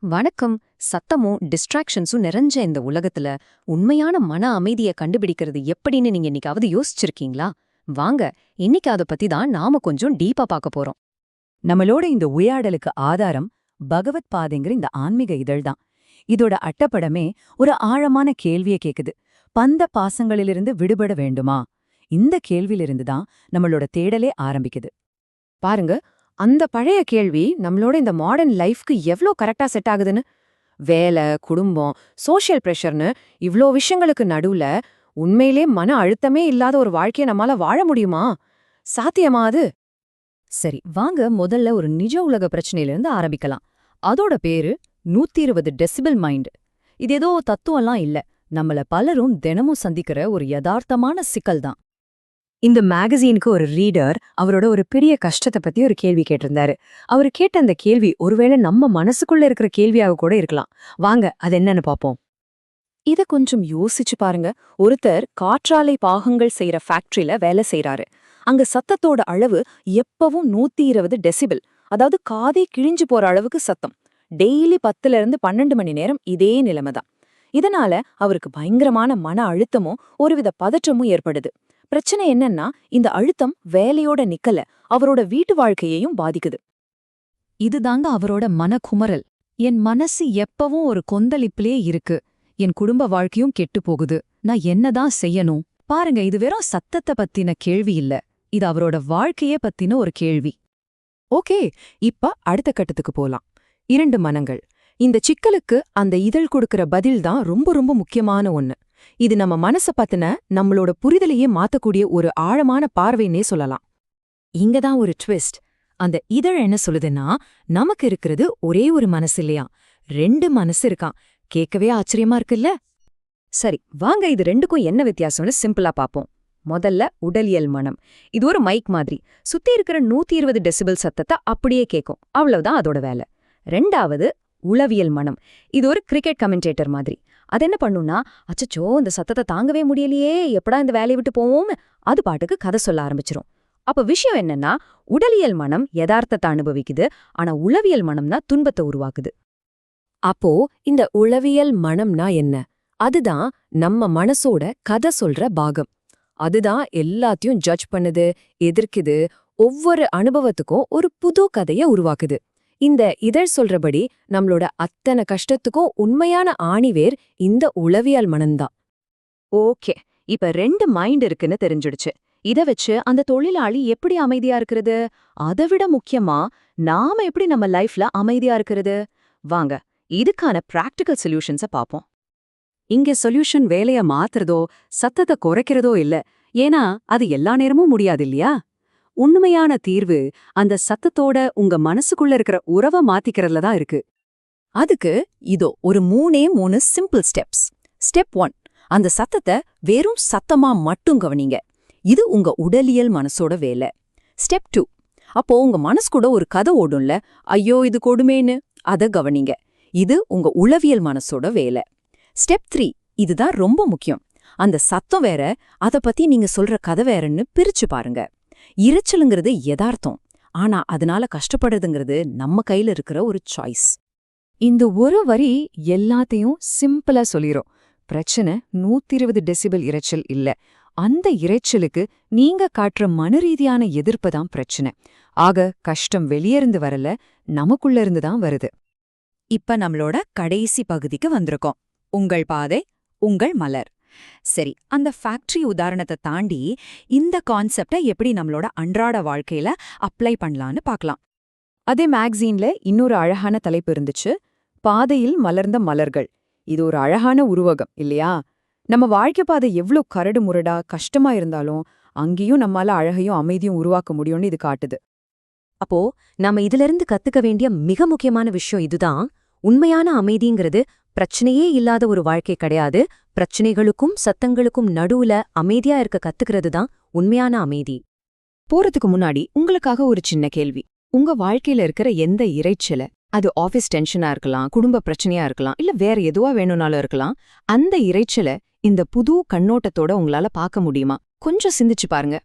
வணக்கம். சத்தமும் டிஸ்ட்ராக்ஷன்ஸும் நிறைஞ்ச இந்த உலகத்துல உண்மையான மன அமைதியை கண்டுபிடிக்கிறது எப்படின்னு நீங்க இன்னைக்காவது யோசிச்சிருக்கீங்களா? வாங்க இன்னைக்கு அதை பத்தி தான் நாம கொஞ்சம் டீப்பா பார்க்க போறோம். நம்மளோட இந்த உரையாடலுக்கு ஆதாரம் பகவத் பாதைங்கிற இந்த ஆன்மீக இதழ்தான் இதோட அட்டப்படமே ஒரு ஆழமான கேள்வியை கேக்குது. பந்த பாசங்களிலிருந்து விடுபட வேண்டுமா? இந்த கேள்வியிலிருந்து தான் நம்மளோட தேடலே ஆரம்பிக்குது. பாருங்க அந்த பழைய கேள்வி நம்மளோட இந்த மாடர்ன் லைஃப்க்கு எவ்ளோ கரெக்டா செட் ஆகுதுன்னு? வேலை குடும்பம் சோஷியல் ப்ரெஷர்னு இவ்ளோ விஷயங்களுக்கு நடுவுல உண்மையிலே மன அழுத்தமே இல்லாத ஒரு வாழ்க்கைய நம்மால வாழ முடியுமா? சாத்தியமா அது? சரி வாங்க முதல்ல ஒரு நிஜ உலக பிரச்சனையிலிருந்து ஆரம்பிக்கலாம். அதோட பேரு நூத்தி இருபது டெசிபிள் மைண்ட் இது ஏதோ தத்துவம்லாம் இல்ல. நம்மள பலரும் தினமும் சந்திக்கிற ஒரு யதார்த்தமான சிக்கல் தான். இந்த மேகசீனுக்கு ஒரு ரீடர் அவரோட ஒரு பெரிய கஷ்டத்தை பத்தி ஒரு கேள்வி கேட்டிருந்தாரு. அவர் கேட்ட அந்த கேள்வி ஒருவேளை நம்ம மனசுக்குள்ள இருக்கிற கேள்வியாக கூட இருக்கலாம். வாங்க அது என்னன்னு பாப்போம். இத கொஞ்சம் யோசிச்சு பாருங்க. ஒருத்தர் காற்றாலை பாகங்கள் செய்யற ஃபேக்டரியில வேலை செய்யறாரு அங்க சத்தத்தோட அளவு எப்பவும் நூத்தி இருபது டெசிபிள் அதாவது காதே கிழிஞ்சு போற அளவுக்கு சத்தம். டெய்லி பத்துல இருந்து பன்னெண்டு மணி நேரம் இதே நிலைமை தான் இதனால அவருக்கு பயங்கரமான மன அழுத்தமும் ஒருவித பதற்றமும் ஏற்படுது. பிரச்சனை என்னன்னா இந்த அழுத்தம் வேலையோட நிக்கல அவரோட வீட்டு வாழ்க்கையையும் பாதிக்குது. இதுதாங்க அவரோட மனக்குமரல். என் மனசு எப்பவும் ஒரு கொந்தளிப்பிலே இருக்கு. என் குடும்ப வாழ்க்கையும் கெட்டு போகுது. நான் என்னதான் செய்யணும்? பாருங்க இது வெறும் சத்தத்தை பத்தின கேள்வி இல்ல. இது அவரோட வாழ்க்கைய பத்தின ஒரு கேள்வி. ஓகே இப்ப அடுத்த கட்டத்துக்கு போலாம். இரண்டு மனங்கள். இந்த சிக்கலுக்கு அந்த இதழ் கொடுக்கிற பதில் தான் ரொம்ப ரொம்ப முக்கியமான ஒன்னு இது நம்ம மனச பத்தின நம்மளோட புரிதலையே மாத்தக்கூடிய ஒரு ஆழமான பார்வைன்னே சொல்லலாம். இங்க தான் ஒரு ட்விஸ்ட். அந்த இதழ் என்ன சொல்லுதுன்னா நமக்கு இருக்கிறது ஒரே ஒரு மனசு இல்லையா? ரெண்டு மனசு இருக்கான் கேட்கவே ஆச்சரியமா இருக்குல்ல? சரி வாங்க இது ரெண்டுக்கும் என்ன வித்தியாசம்னு சிம்பிளா பாப்போம். முதல்ல உடலியல் மனம். இது ஒரு மைக் மாதிரி. சுத்தி இருக்கிற நூத்தி இருபது டெசிபிள் சத்தத்தை அப்படியே கேட்கும் அவ்வளவுதான் அதோட வேலை. ரெண்டாவது உளவியல் மனம். இது ஒரு கிரிக்கெட் கமெண்டேட்டர் மாதிரி. அது என்ன பண்ணும்னா அச்சச்சோ இந்த சத்தத்தை தாங்கவே முடியலையே எப்படா இந்த வேலையை விட்டு போவோம் அது பாட்டுக்கு கதை சொல்ல ஆரம்பிச்சிரும். அப்ப விஷயம் என்னன்னா உடலியல் மனம் யதார்த்தத்தை அனுபவிக்குது ஆனா உளவியல் மனம்னா துன்பத்தை உருவாக்குது. அப்போ இந்த உளவியல் மனம்னா என்ன? அதுதான் நம்ம மனசோட கதை சொல்ற பாகம். அதுதான் எல்லாத்தையும் ஜட்ஜ் பண்ணுது எதிர்க்குது ஒவ்வொரு அனுபவத்துக்கும் ஒரு புது கதைய உருவாக்குது. இந்த இதழ் சொல்றபடி நம்மளோட அத்தனை கஷ்டத்துக்கும் உண்மையான ஆணிவேர் இந்த உளவியல் மனம்தான் ஓகே. இப்ப ரெண்டு மைண்ட் இருக்குன்னு தெரிஞ்சிடுச்சு. இத வச்சு அந்த தொழிலாளி எப்படி அமைதியா இருக்கிறது? அதை விட முக்கியமா நாம எப்படி நம்ம லைஃப்ல அமைதியா இருக்கிறது? வாங்க இதுக்கான பிராக்டிக்கல் சொல்யூஷன்ஸை பாப்போம். இங்க சொல்யூஷன் வேலைய மாத்துறதோ சத்தத்தை குறைக்கிறதோ இல்ல. ஏன்னா அது எல்லா நேரமும் முடியாது இல்லையா? உண்மையான தீர்வு அந்த சத்தத்தோட உங்க மனசுக்குள்ள இருக்கிற உறவை மாத்திக்கிறதுல தான் இருக்கு. அதுக்கு இதோ ஒரு மூணே மூணு சிம்பிள் ஸ்டெப்ஸ் ஸ்டெப் ஒன் அந்த சத்தத்தை வெறும் சத்தமா மட்டும் கவனிங்க. இது உங்க உடலியல் மனசோட வேலை. ஸ்டெப் டூ அப்போ உங்க மனசு கூட ஒரு கதை ஓடும்ல. ஐயோ இது கொடுமேன்னு அத கவனிங்க. இது உங்க உளவியல் மனசோட வேலை. ஸ்டெப் த்ரீ இதுதான் ரொம்ப முக்கியம். அந்த சத்தம் வேற அத பத்தி நீங்க சொல்ற கதை வேறன்னு பிரிச்சு பாருங்க. இரைச்சலுங்கிறது யதார்த்தம். ஆனா அதனால கஷ்டப்படுறதுங்கிறது நம்ம கையில இருக்கிற ஒரு சாய்ஸ் இந்த ஒரு வரி எல்லாத்தையும் சிம்பிளா சொல்லிரும். பிரச்சனை நூத்தி இருபது டெசிபிள் இரைச்சல் இல்ல. அந்த இரைச்சலுக்கு நீங்க காட்டுற மனரீதியான எதிர்ப்பு தான் பிரச்சனை. ஆக கஷ்டம் வெளியிருந்து வரல நமக்குள்ள இருந்து தான் வருது. இப்ப நம்மளோட கடைசி பகுதிக்கு வந்திருக்கோம். உங்கள் பாதை உங்கள் மலர். சரி அந்த ஃபேக்டரி உதாரணத்தை தாண்டி இந்த கான்செப்டை எப்படி நம்மளோட அன்றாட வாழ்க்கையில அப்ளை பண்ணலான்னு பார்க்கலாம். அதே மேக்சீன்ல இன்னொரு அழகான தலைப்பு இருந்துச்சு பாதையில் மலர்ந்த மலர்கள். இது ஒரு அழகான உருவகம் இல்லையா? நம்ம வாழ்க்கை பாதை எவ்ளோ கரடு முரடா கஷ்டமா இருந்தாலும் அங்கேயும் நம்மால அழகையும் அமைதியும் உருவாக்க முடியும்னு இது காட்டுது. அப்போ நாம இதிலிருந்து கத்துக்க வேண்டிய மிக முக்கியமான விஷயம் இதுதான். உண்மையான அமைதிங்கிறது பிரச்சனையே இல்லாத ஒரு வாழ்க்கை கிடையாது. பிரச்சனைகளுக்கும் சத்தங்களுக்கும் நடுவுல அமைதியா இருக்க கத்துக்கிறது தான் உண்மையான அமைதி. போறதுக்கு முன்னாடி உங்களுக்காக ஒரு சின்ன கேள்வி. உங்க வாழ்க்கையில இருக்கிற எந்த இறைச்சல? அது ஆஃபீஸ் டென்ஷனா இருக்கலாம் குடும்ப பிரச்சனையா இருக்கலாம் இல்ல வேற எதுவா வேணும்னாலும் இருக்கலாம். அந்த இறைச்சல இந்த புது கண்ணோட்டத்தோட உங்களால பார்க்க முடியுமா? கொஞ்சம் சிந்திச்சு பாருங்க.